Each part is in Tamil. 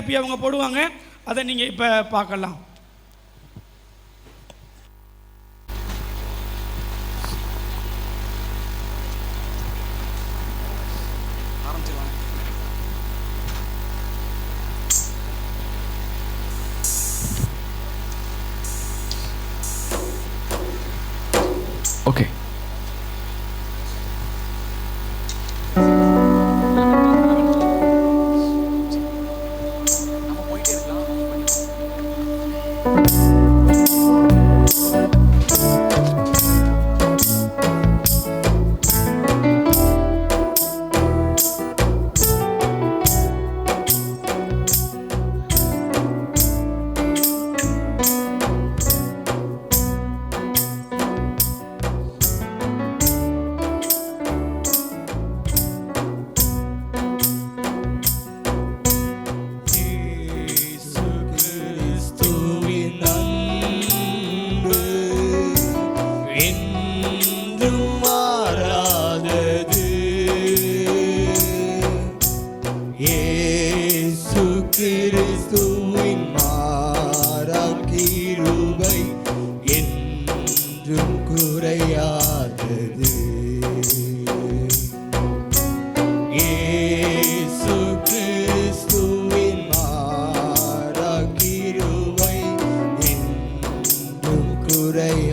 எப்படி அவங்க போடுவாங்க. அதை நீங்கள் இப்போ பார்க்கலாம். ஓகே கிறிஸ்துவின் மாறாம் கிருபை என்றும் குறையாதது. ஏசு கிறிஸ்துவின் மாறா கிருபை என்றும் குறையா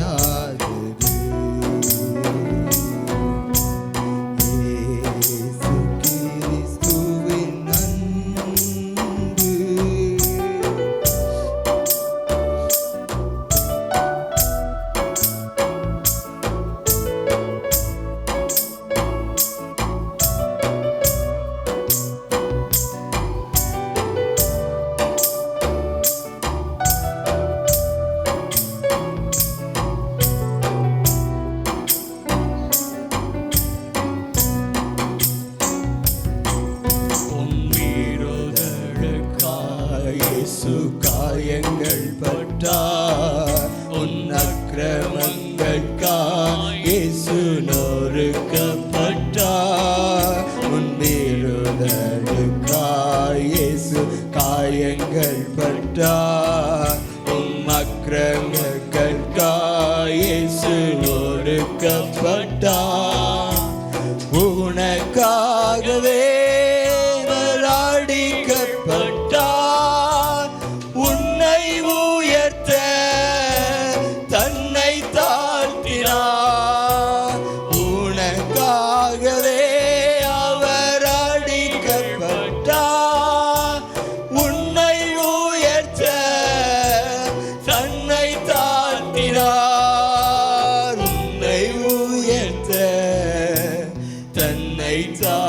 விட்டார் உன் அக்கிரமங்களுக்காய் இயேசு நொறுக்கப்பட்டார் உன் விருதலுக்காய் இயேசு காயங்கள் பட்டார் உம் அக்கிரமங்களுக்காய் இயேசு நொறுக்கப்பட்டார் later.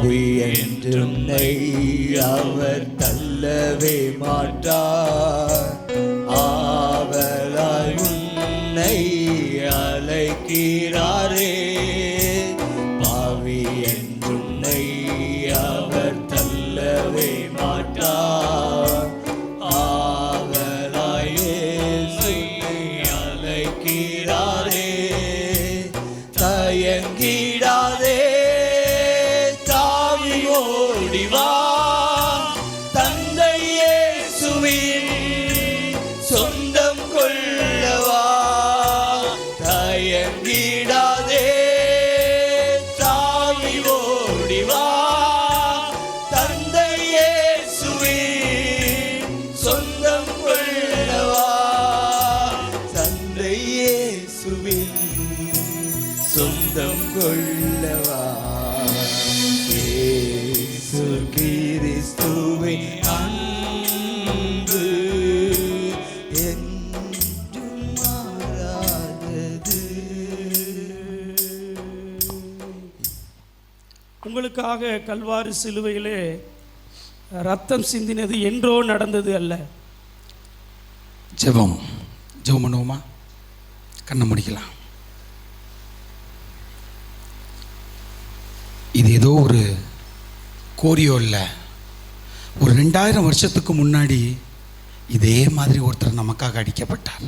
கூடாது என்றும் அவர் தள்ளவே மாட்டார். ஆவலாய் உன்னை அழைக்கிறாரே. சொந்தம் கொள்ளவா? இயேசு கிறிஸ்துவை அன்பு என்றும் மாறாதது. உங்களுக்காக கல்வாரி சிலுவையிலே ரத்தம் சிந்தினது என்றோ நடந்தது அல்ல. ஜெபம் ஜெபம் பண்ணுவோமா? கண்ணை முடிக்கலாம் இது ஏதோ ஒரு கோரியோ இல்லை. ஒரு ரெண்டாயிரம் வருஷத்துக்கு முன்னாடி இதே மாதிரி ஒருத்தர் நமக்காக அடிக்கப்பட்டார்.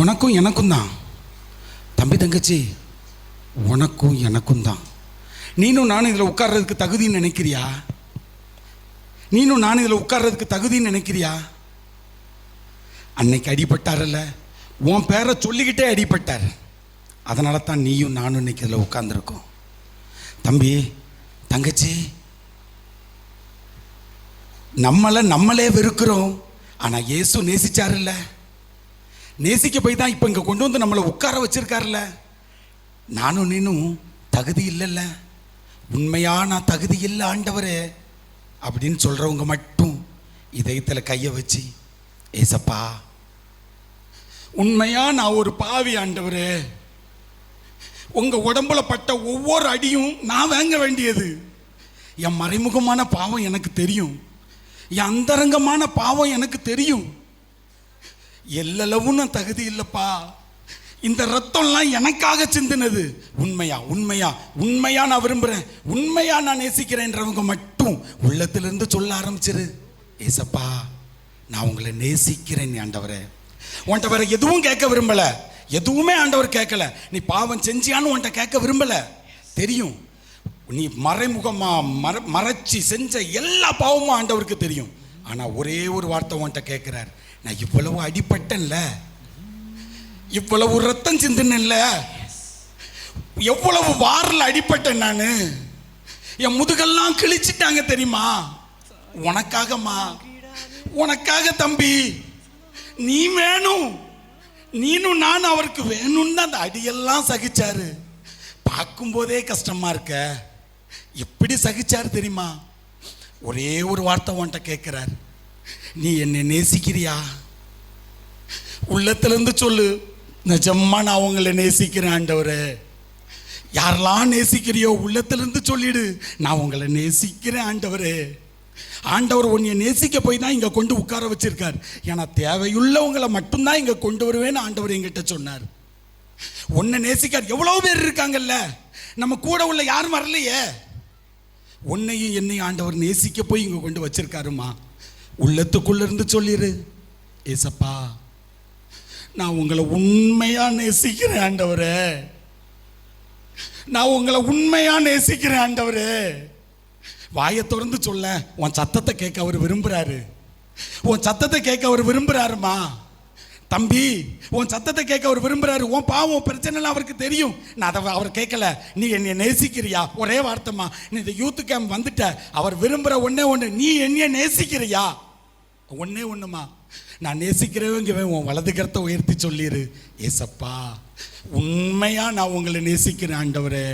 உனக்கும் எனக்கும் தான். தம்பி தங்கச்சி உனக்கும் எனக்கும் தான். நீனும் நானும் இதில் உட்கார்றதுக்கு தகுதின்னு நினைக்கிறியா? நீனும் நானும் இதில் உட்கார்றதுக்கு தகுதின்னு நினைக்கிறியா? அன்னைக்கு அடிபட்டார்ல உன் பேரை சொல்லிக்கிட்டே அடிபட்டார். அதனால தான் நீயும் நானும் இன்னைக்கு இதில் உட்காந்துருக்கோம் தம்பி தங்கச்சி நம்மளை நம்மளே வெறுக்கிறோம். ஆனால் இயேசு நேசிச்சாருல்ல. நேசிக்க போய் தான் இப்போ இங்கே கொண்டு வந்து நம்மளை உட்கார வச்சிருக்காருல்ல. நானும் நீனும் தகுதி இல்லைல்ல. உண்மையான நான் தகுதி இல்லை ஆண்டவரே அப்படின்னு சொல்கிறவங்க மட்டும் இதயத்தில் கையை வச்சு ஏசப்பா உண்மையாக நான் ஒரு பாவி ஆண்டவரே. உங்கள் உடம்புல பட்ட ஒவ்வொரு அடியும் நான் வாங்க வேண்டியது. என் மறைமுகமான பாவம் எனக்கு தெரியும். என் அந்தரங்கமான பாவம் எனக்கு தெரியும். எல்லளவும் நான் தகுதி இல்லைப்பா. இந்த ரத்தம்லாம் எனக்காக சிந்தினது. உண்மையா உண்மையா உண்மையா நான் விரும்புகிறேன் உண்மையா நான் நேசிக்கிறேன்றவங்க மட்டும் உள்ளத்திலிருந்து சொல்ல ஆரம்பிச்சிரு. ஏசப்பா நான் உங்களை நேசிக்கிறேன் ஆண்டவரே. உன்கிட்ட வேற எதுவும் கேட்க விரும்பலை. எதுவுமே ஆண்டவர் கேட்கல. நீ பாவம் செஞ்சியான்னு உன்கிட்ட கேட்க விரும்பல. தெரியும். நீ மறைமுகமா மற மறைச்சி செஞ்ச எல்லா பாவமும் ஆண்டவருக்கு தெரியும். ஆனா ஒரே ஒரு வார்த்தை உன்கிட்ட கேட்கிறார். நான் இவ்வளவு அடிப்பட்டேன்ல இவ்வளவு ரத்தம் சிந்தினேன்ல. எவ்வளவு வாரில் அடிப்பட்டேன் நான். என் முதுகெல்லாம் கிழிச்சிட்டாங்க தெரியுமா? உனக்காகம்மா. உனக்காக தம்பி. நீ வேணும். நீனும் நான் அவருக்கு வேணும்னு தான் அந்த அடியெல்லாம் சகிச்சாரு. பார்க்கும்போதே கஷ்டமா இருக்க. எப்படி சகிச்சாரு தெரியுமா? ஒரே ஒரு வார்த்தை உன்கிட்ட கேட்குறார். நீ என்னை நேசிக்கிறியா? உள்ளத்திலேருந்து சொல்லு. நிஜமா நான் உங்களை நேசிக்கிறேன் ஆண்டவரே. யாரெல்லாம் நேசிக்கிறியோ உள்ளத்திலேருந்து சொல்லிடு. நான் உங்களை நேசிக்கிறேன் ஆண்டவரே. ஆண்டவர் உன்னை நேசிக்க போய் தான் இங்கே கொண்டு உட்கார வச்சிருக்கார். ஏன்னா தேவையுள்ளவங்களை மட்டும்தான் இங்கே கொண்டு வருவேன்னு ஆண்டவர் எங்கிட்ட சொன்னார். உன்னை நேசிக்கார் எவ்வளோ பேர் இருக்காங்கல்ல? நம்ம கூட உள்ள யாரும் வரலையே. உன்னையும் என்னையும் ஆண்டவர் நேசிக்க போய் இங்கே கொண்டு வச்சிருக்காருமா உள்ளத்துக்குள்ள இருந்து சொல்லிடு ஏசப்பா நான் உங்களை உண்மையாக நேசிக்கிறேன் ஆண்டவரே. நான் உங்களை உண்மையாக நேசிக்கிறேன் ஆண்டவரே. வாயை திறந்து சொல்ல உன் சத்தத்தை கேட்க அவர் விரும்புகிறாரு உன் சத்தத்தை கேட்க அவர் விரும்புகிறாருமா தம்பி உன் சத்தத்தை கேட்க அவர் விரும்புகிறாரு உன் பாவம் உன் பிரச்சனைலாம் அவருக்கு தெரியும். நான் அதை அவர் கேட்கல. நீ என்னை நேசிக்கிறியா? ஒரே வார்த்தைமா நீ இந்த யூத் கேம்ப் வந்துட்ட. அவர் விரும்புகிற ஒன்றே ஒன்று நீ என்னைய நேசிக்கிறியா? ஒன்றே ஒன்றுமா நான் நேசிக்கிறவங்க உன் வலது கரத்தை உயர்த்தி சொல்லிடு ஏசப்பா உண்மையாக நான் உங்களை நேசிக்கிறேன் ஆண்டவரே.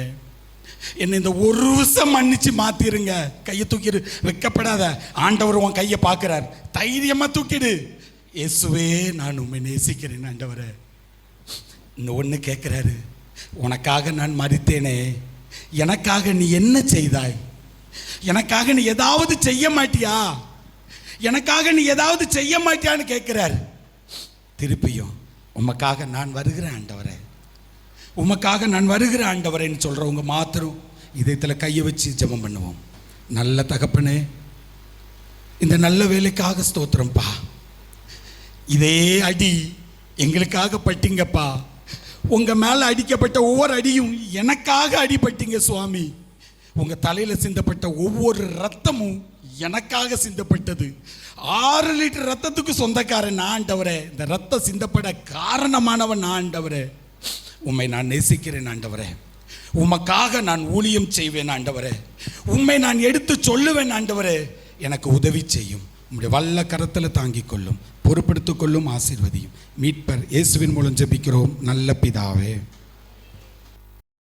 என்னை இந்த ஒரு வருஷம் மன்னிச்சு மாத்திருங்க. கையை தூக்கிடு வெக்கப்படாத. ஆண்டவர் உன் கையை பார்க்கிறார். தைரியமா தூக்கிடு. இயேசுவே நான் உண்மை நேசிக்கிறேன் ஆண்டவரை. இந்த ஒன்று கேட்குறாரு உனக்காக நான் மறித்தேனே எனக்காக நீ என்ன செய்தாய்? எனக்காக நீ ஏதாவது செய்ய மாட்டியா? எனக்காக நீ ஏதாவது செய்ய மாட்டியான்னு கேட்குறாரு திருப்பியும் உமக்காக நான் வருகிறேன் ஆண்டவரை. உமக்காக நான் வருகிற ஆண்டவரேன்னு சொல்கிறவங்க மாத்திரம் இதயத்தில் கையை வச்சு ஜெபம் பண்ணுவோம். நல்ல தகப்பனே இந்த நல்ல வேலைக்காக ஸ்தோத்திரம்ப்பா இதே அடி எங்களுக்காக பட்டிங்கப்பா. உங்கள் மேலே அடிக்கப்பட்ட ஒவ்வொரு அடியும் எனக்காக அடிபட்டீங்க சுவாமி. உங்கள் தலையில் சிந்தப்பட்ட ஒவ்வொரு ரத்தமும் எனக்காக சிந்தப்பட்டது. ஆறு லிட்டர் ரத்தத்துக்கு சொந்தக்காரன் நான் ஆண்டவரே. இந்த ரத்தம் சிந்தப்பட காரணமானவன் நான் ஆண்டவரே. உம்மை நான் நேசிக்கிறேன் ஆண்டவரே. உமக்காக நான் ஊழியம் செய்வேன் ஆண்டவரே. உம்மை நான் எடுத்து சொல்லுவேன் ஆண்டவரே. எனக்கு உதவி செய்யும். உம்முடைய வல்ல கரத்தில் தாங்கிக் கொள்ளும். பொறுப்படுத்திக் கொள்ளும் ஆசீர்வதியும். மீட்பர் இயேசுவின் மூலம் ஜெபிக்கிறோம். நல்ல பிதாவே.